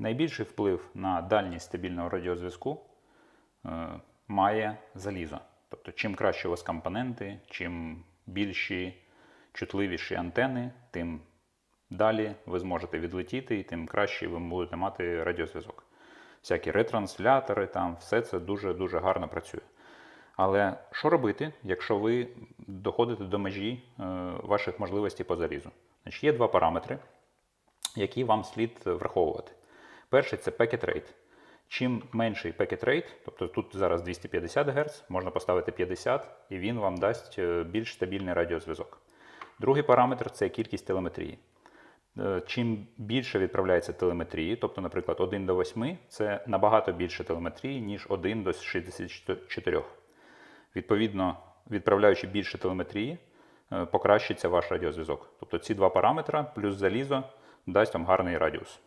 Найбільший вплив на дальність стабільного радіозв'язку е, має залізо. Тобто, чим краще у вас компоненти, чим більші, чутливіші антени, тим далі ви зможете відлетіти, і тим краще ви будете мати радіозв'язок. Всякі ретранслятори, там все це дуже-дуже гарно працює. Але що робити, якщо ви доходите до межі е, ваших можливостей по залізу? Значить, є два параметри, які вам слід враховувати. Перший це packet rate. Чим менший packet rate, тобто тут зараз 250 Гц, можна поставити 50, і він вам дасть е, більш стабільний радіозв'язок. Другий параметр це кількість телеметрії. Е, Чим більше відправляється телеметрії, тобто, наприклад, 1 до 8, це набагато більше телеметрії, ніж 1 до 64. Відповідно, відправляючи більше телеметрії, е, покращиться ваш радіозв'язок. Тобто ці два параметри плюс залізо дасть вам гарний радіус.